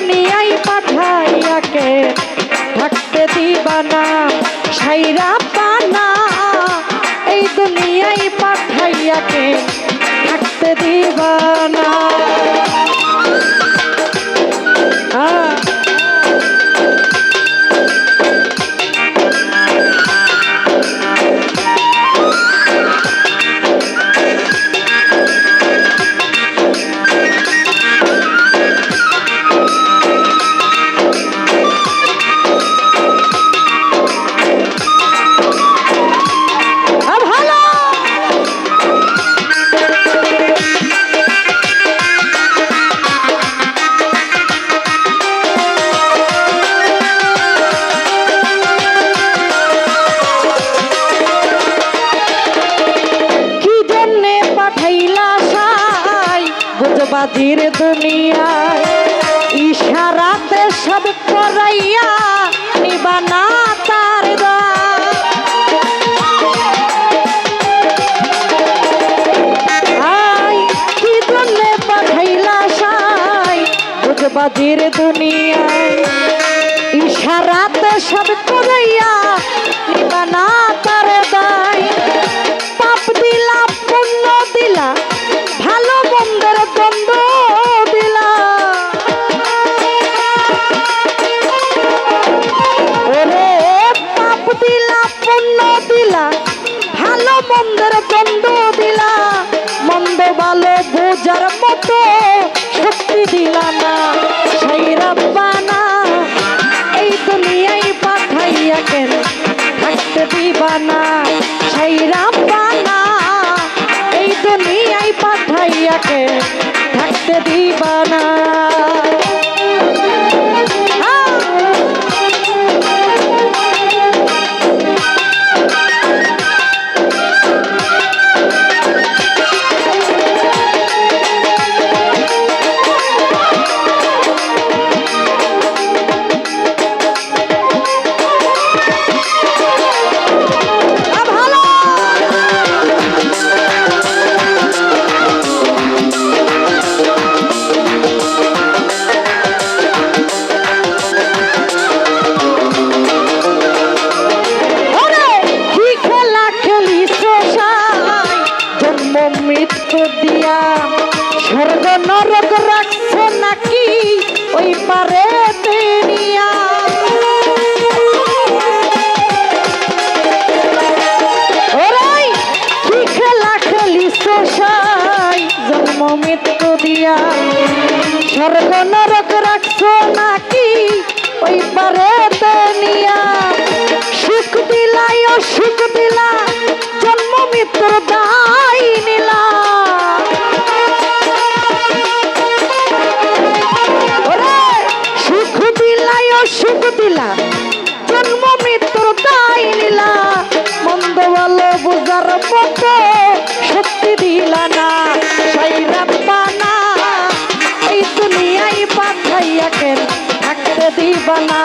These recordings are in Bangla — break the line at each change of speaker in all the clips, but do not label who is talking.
দুনিয়ায় পাঠাইয়াকে। থাকতে দিবানা সাইরা পানা এই দুনিয়ায় পাঠাইয়াকে থাকতে দিবানা। বুঝবাজির দুনিয়ায় ইশারাতে সব করাইয়া নিবানা তার বুঝবাজির দুনিয়ায় ইশারাতে সব করাইয়া মন্দের দ্বন্দ্ব দিলা মন্দ ভালো বোঝার মতো শক্তি দিলা না। সেই রাব্বানা, এই দুনিয়ায় পাঠাইয়া কেন থাকতে দিবা না? সেই স্বর্গ নরক রাখছ নাকি? ওই পারে তেনিয়া। কি খেলা খেলিস সাই জন্ম মৃত্যু দিয়া। স্বর্গ নরক রাখছ নাকি? ওই পারে তেনিয়া। সুখ দিলাই ও সুখ দিলা জন্ম মৃত্যুর দায় বুঝার মতো সত্যি দিলা না সেই রাব্বানা এই দুনিয়ায় পাঠাইয়া কেন থাকতে দিবা না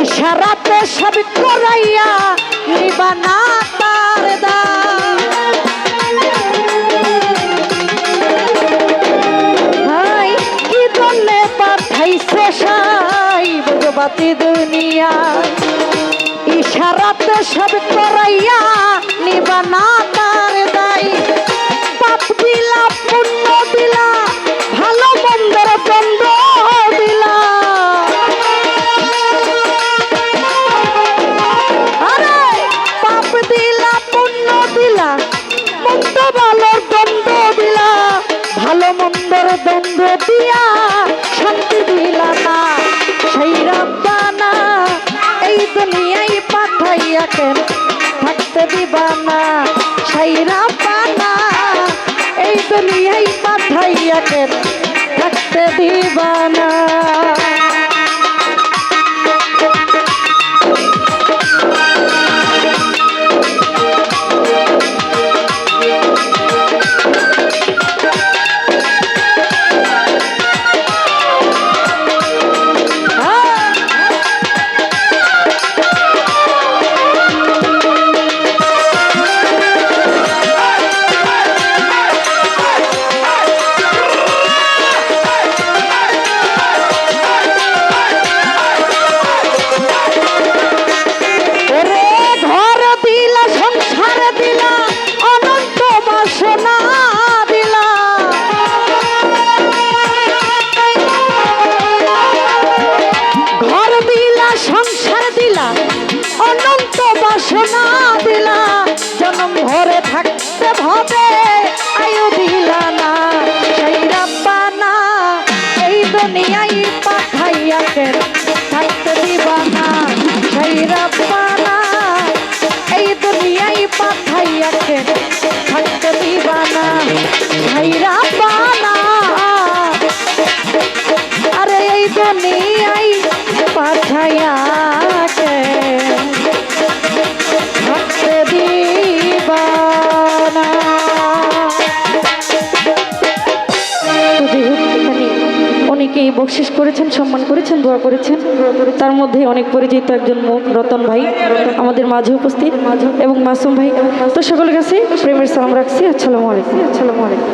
ইশারাতে সব করাইয়া নিবানা তার কি সাই দুনিয়া ইশারাতে সব করাইয়া নিবানা তার দাই পাপ দিলা, পুণ্য দিলা, ভালো থাকতে দিবা না সেই রব্বানা এই দুনিয়ায় পাঠাইয়া কেন সংসার দিলা, অনন্ত বাসনা দিলা। জনম ঘরে থাকতে ভাবে, আয়ু দিলা না। সেই রাব্বানা, এই দুনিয়ায় পাঠাইয়া কেন থাকতে দিবা না। সেই রাব্বানা, এই দুনিয়ায় পাঠাইয়া বকশিস করেছেন, সম্মান করেছেন, দোয়া করেছেন। তার মধ্যে অনেক পরিচিত একজন মুখ, রতন ভাই, আমাদের মাঝে উপস্থিত, এবং মাসুম ভাই। তো সকলের কাছে প্রেমের সালাম রাখছি। আসসালামু আলাইকুম আসসালামু আলাইকুম।